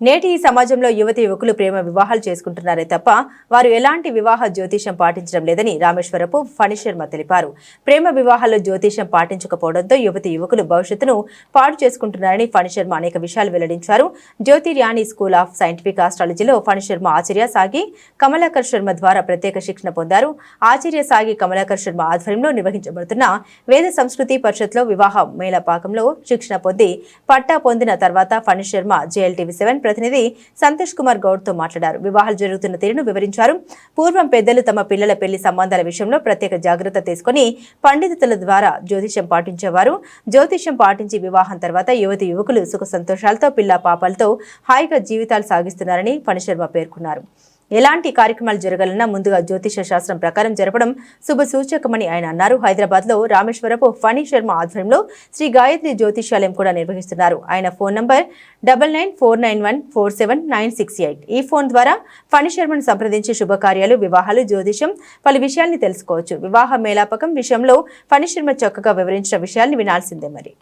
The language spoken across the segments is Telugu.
నేటి ఈ సమాజంలో యువతి యువకులు ప్రేమ వివాహాలు చేసుకుంటున్నారే తప్ప వారు ఎలాంటి వివాహ జ్యోతిషం పాటించడం లేదని రామేశ్వరపు ఫణి శర్మ తెలిపారు. ప్రేమ వివాహాల్లో జ్యోతిషం పాటించకపోవడంతో యువతి యువకులు భవిష్యత్తును పాడు చేసుకుంటున్నారని ఫణి శర్మ అనేక విషయాలు వెల్లడించారు. జ్యోతిర్యాని స్కూల్ ఆఫ్ సైంటిఫిక్ ఆస్ట్రాలజీలో ఫణి శర్మ ఆచార్య సాగి కమలాకర్ శర్మ ద్వారా ప్రత్యేక శిక్షణ పొందారు. ఆచార్య సాగి కమలాకర్ శర్మ ఆధ్వర్యంలో నిర్వహించబడుతున్న వేద సంస్కృతి పరిషత్లో వివాహ మేళపాకంలో శిక్షణ పొంది పట్టా పొందిన తర్వాత ఫణి శర్మ జేఎల్టీవీ సెవెన్ ప్రతినిధి సంతోష్ కుమార్ గౌడ్తో మాట్లాడారు. వివాహాలు జరుగుతున్న తీరును వివరించారు. పూర్వం పెద్దలు తమ పిల్లల పెళ్ళి సంబంధాల విషయంలో ప్రత్యేక జాగ్రత్త తీసుకుని పండితుల ద్వారా జ్యోతిష్యం పాటించేవారు. జ్యోతిష్యం పాటించి వివాహం తర్వాత యువతి యువకులు సుఖ సంతోషాలతో పిల్ల పాపాలతో హాయిగా జీవితాలు సాగిస్తున్నారని ఫణిశర్మ పేర్కొన్నారు. ఎలాంటి కార్యక్రమాలు జరగాలన్నా ముందుగా జ్యోతిష శాస్త్రం ప్రకారం జరపడం శుభ సూచకమని ఆయన అన్నారు. హైదరాబాద్లో రామేశ్వరపు ఫణి శర్మ ఆధ్వర్యంలో శ్రీ గాయత్రి జ్యోతిషాలయం కూడా నిర్వహిస్తున్నారు. ఆయన phone number double nine four nine one four seven nine six eight. ఈ ఫోన్ ద్వారా ఫణి శర్మను సంప్రదించి శుభకార్యాలు వివాహాలు జ్యోతిషం పలు విషయాల్ని తెలుసుకోవచ్చు. వివాహ మేళాపకం విషయంలో ఫణి శర్మ చక్కగా వివరించిన విషయాల్ని వినాల్సిందే మరి.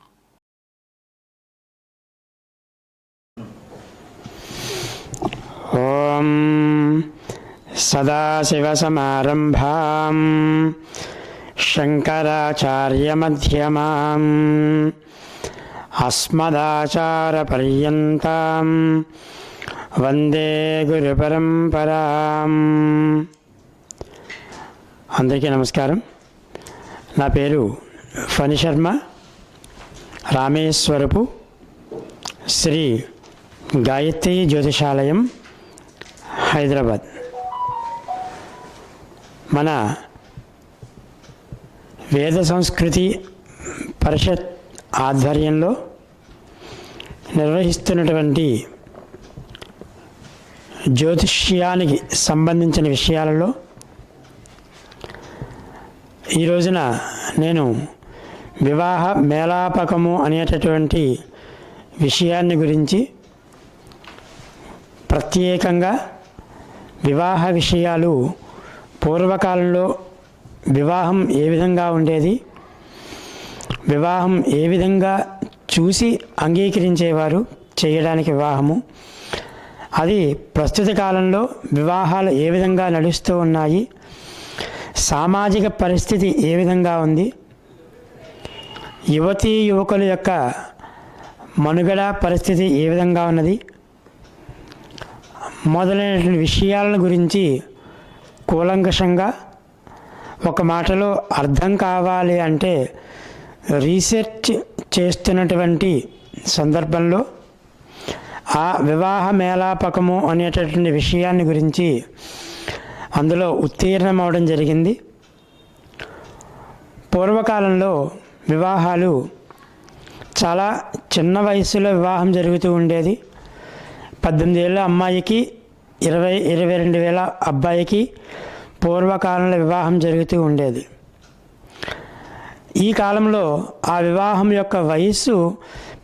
सदाशिवसमारम्भां शङ्कराचार्यमध्यमाम् अस्मदाचारपर्यन्तां వందే గురు పరంపరాం అందరికీ నమస్కారం నా పేరు ఫణి శర్మ రామేశ్వరపు శ్రీ గాయత్రి జ్యోతిషాలయం హైదరాబాద్ మన వేద సంస్కృతి పరిషత్ ఆధ్వర్యంలో నిర్వహిస్తున్నటువంటి జ్యోతిష్యానికి సంబంధించిన విషయాలలో ఈ రోజున నేను వివాహ మేళాపకము అనేటటువంటి విషయాన్ని గురించి ప్రత్యేకంగా వివాహ విషయాలు పూర్వకాలంలో వివాహం ఏ విధంగా ఉండేది? వివాహం ఏ విధంగా చూసి అంగీకరించేవారు చేయడానికి వివాహము? అది ప్రస్తుత కాలంలో వివాహాలు ఏ విధంగా నడుస్తూ ఉన్నాయి? సామాజిక పరిస్థితి ఏ విధంగా ఉంది? యువతీ యువకుల యొక్క మనుగడ పరిస్థితి ఏ విధంగా ఉన్నది? మొదలైనటువంటి విషయాల గురించి కూలంకషంగా ఒక మాటలో అర్థం కావాలి అంటే రీసెర్చ్ చేస్తున్నటువంటి సందర్భంలో ఆ వివాహ మేళాపకము అనేటటువంటి విషయాన్ని గురించి అందులో ఉత్తీర్ణం అవడం జరిగింది. పూర్వకాలంలో వివాహాలు చాలా చిన్న వయసులో వివాహం జరుగుతూ ఉండేది. పద్దెనిమిది ఏళ్ళ అమ్మాయికి ఇరవై ఇరవై రెండు వేల అబ్బాయికి పూర్వకాలంలో వివాహం జరుగుతూ ఉండేది. ఈ కాలంలో ఆ వివాహం యొక్క వయస్సు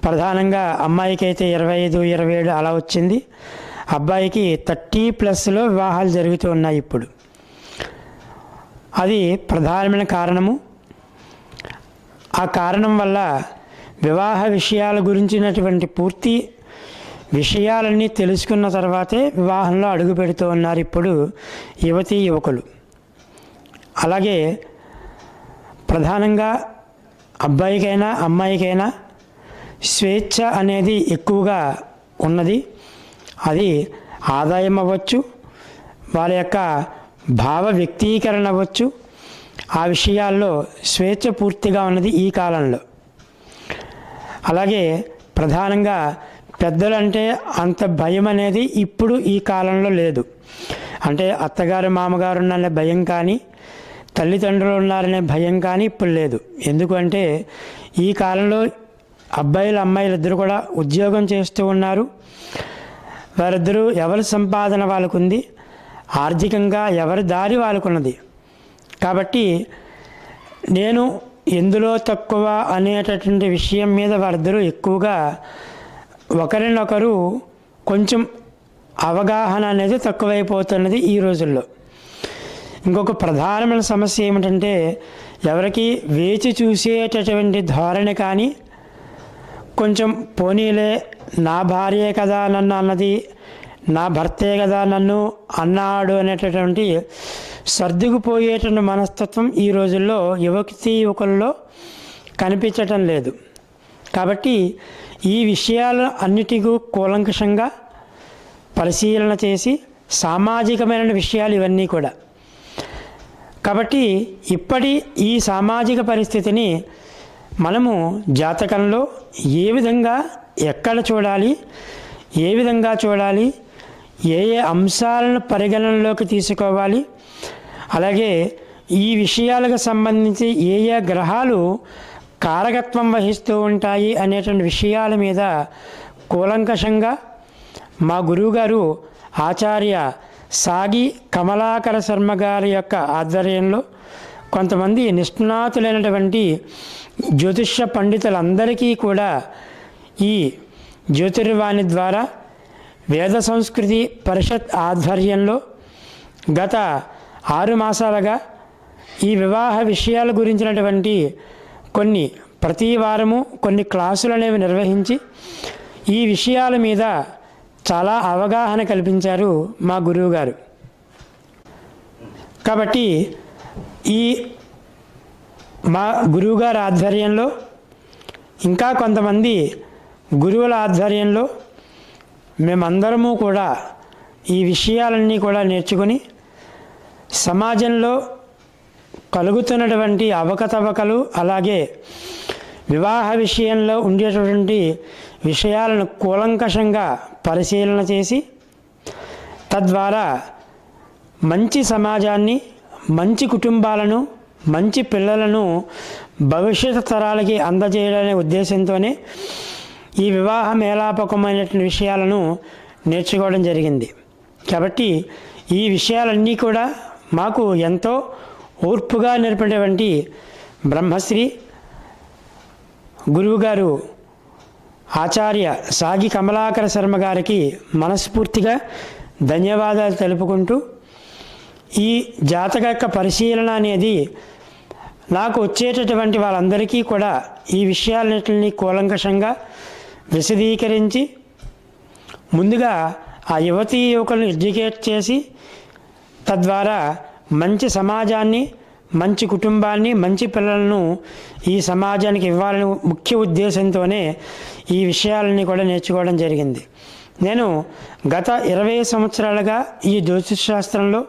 ప్రధానంగా అమ్మాయికి అయితే ఇరవై ఐదు ఇరవై ఏడు అలా వచ్చింది. అబ్బాయికి థర్టీ ప్లస్లో వివాహాలు జరుగుతూ ఉన్నాయి ఇప్పుడు. అది ప్రధానమైన కారణము. ఆ కారణం వల్ల వివాహ విషయాల గురించినటువంటి పూర్తి విషయాలన్నీ తెలుసుకున్న తర్వాతే వివాహంలో అడుగు పెడుతూ ఉన్నారు ఇప్పుడు యువతీ యువకులు. అలాగే ప్రధానంగా అబ్బాయికైనా అమ్మాయికైనా స్వేచ్ఛ అనేది ఎక్కువగా ఉన్నది. అది ఆదాయం అవ్వచ్చు వాళ్ళ యొక్క భావ వ్యక్తీకరణ అవ్వచ్చు. ఆ విషయాల్లో స్వేచ్ఛ పూర్తిగా ఉన్నది ఈ కాలంలో. అలాగే ప్రధానంగా పెద్దలంటే అంత భయం అనేది ఇప్పుడు ఈ కాలంలో లేదు. అంటే అత్తగారు మామగారు ఉన్నారనే భయం కానీ తల్లిదండ్రులు ఉన్నారనే భయం కానీ ఇప్పుడు లేదు. ఎందుకంటే ఈ కాలంలో అబ్బాయిలు అమ్మాయిలు ఇద్దరు కూడా ఉద్యోగం చేస్తూ ఉన్నారు. వారిద్దరూ ఎవరి సంపాదన వాళ్ళకు ఉంది ఆర్థికంగా ఎవరి దారి వాళ్ళకున్నది? కాబట్టి నేను ఎందులో తక్కువ అనేటటువంటి విషయం మీద వారిద్దరూ ఎక్కువగా ఒకరినొకరు కొంచెం అవగాహన అనేది తక్కువైపోతున్నది ఈ రోజుల్లో. ఇంకొక ప్రధానమైన సమస్య ఏమిటంటే ఎవరికి వేచి చూసేటటువంటి ధోరణి కానీ కొంచెం పోనీలే నా భార్యే కదా నన్ను అన్నది నా భర్తే కదా నన్ను అన్నాడు అనేటటువంటి సర్దుకుపోయేటువంటి మనస్తత్వం ఈ రోజుల్లో యువతి యువకుల్లో కనిపించటం లేదు. కాబట్టి ఈ విషయాలు అన్నిటికీ కూలంకషంగా పరిశీలన చేసి సామాజికమైన విషయాలు ఇవన్నీ కూడా. కాబట్టి ఇప్పటి ఈ సామాజిక పరిస్థితిని మనము జాతకంలో ఏ విధంగా ఎక్కడ చూడాలి ఏ విధంగా చూడాలి ఏ ఏ అంశాలను పరిగణనలోకి తీసుకోవాలి అలాగే ఈ విషయాలకు సంబంధించి ఏ ఏ గ్రహాలు కారకత్వం వహిస్తూ ఉంటాయి అనేటువంటి విషయాల మీద కూలంకషంగా మా గురువుగారు ఆచార్య సాగి కమలాకర శర్మ గారి యొక్క ఆధ్వర్యంలో కొంతమంది నిష్ణాతులైనటువంటి జ్యోతిష్య పండితులందరికీ కూడా ఈ జ్యోతిర్వాణి ద్వారా వేద సంస్కృతి పరిషత్ ఆధ్వర్యంలో గత ఆరు మాసాలుగా ఈ వివాహ విషయాల గురించినటువంటి కొన్ని ప్రతి వారము కొన్ని క్లాసులు అనేవి నిర్వహించి ఈ విషయాల మీద చాలా అవగాహన కల్పించారు మా గురువు గారు కాబట్టి ఈ మా గురువుగారి ఆధ్వర్యంలో ఇంకా కొంతమంది గురువుల ఆధ్వర్యంలో మేమందరము కూడా ఈ విషయాలన్నీ కూడా నేర్చుకుని సమాజంలో కలుగుతున్నటువంటి అవకతవకలు అలాగే వివాహ విషయంలో ఉండేటటువంటి విషయాలను కూలంకషంగా పరిశీలన చేసి తద్వారా మంచి సమాజాన్ని మంచి కుటుంబాలను మంచి పిల్లలను భవిష్యత్ తరాలకి అందజేయడనే ఉద్దేశంతోనే ఈ వివాహ మేళాపకమైనటువంటి విషయాలను నేర్చుకోవడం జరిగింది. కాబట్టి ఈ విషయాలన్నీ కూడా మాకు ఎంతో ఓర్పుగా నేర్పినటువంటి బ్రహ్మశ్రీ గురువుగారు ఆచార్య సాగి కమలాకర శర్మ గారికి మనస్ఫూర్తిగా ధన్యవాదాలు తెలుపుకుంటూ ఈ జాతక యొక్క పరిశీలన అనేది నాకు వచ్చేటటువంటి వాళ్ళందరికీ కూడా ఈ విషయాలన్నింటినీ కూలంకషంగా విశదీకరించి ముందుగా ఆ యువతీ యువకులను ఎడ్యుకేట్ చేసి తద్వారా మంచి సమాజాన్ని మంచి కుటుంబాన్ని మంచి పిల్లలను ఈ సమాజానికి ఇవ్వాలని ముఖ్య ఉద్దేశంతోనే ఈ విషయాలని కూడా నేర్చుకోవడం జరిగింది. నేను గత ఇరవై సంవత్సరాలుగా ఈ జ్యోతిషాస్త్రంలో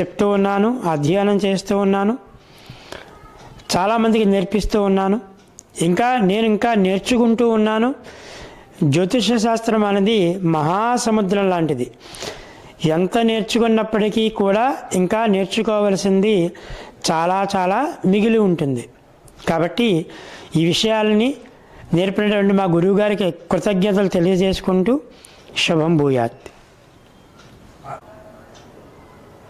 చెప్తూ ఉన్నాను అధ్యయనం చేస్తూ ఉన్నాను చాలామందికి నేర్పిస్తూ ఉన్నాను. ఇంకా నేను ఇంకా నేర్చుకుంటూ ఉన్నాను. జ్యోతిష శాస్త్రం అనేది మహాసముద్రం లాంటిది. ఎంత నేర్చుకున్నప్పటికీ కూడా ఇంకా నేర్చుకోవలసింది చాలా చాలా మిగిలి ఉంటుంది. కాబట్టి ఈ విషయాలని నేర్పినటువంటి మా గురువుగారికి కృతజ్ఞతలు తెలియజేసుకుంటూ శుభం భూయాత్.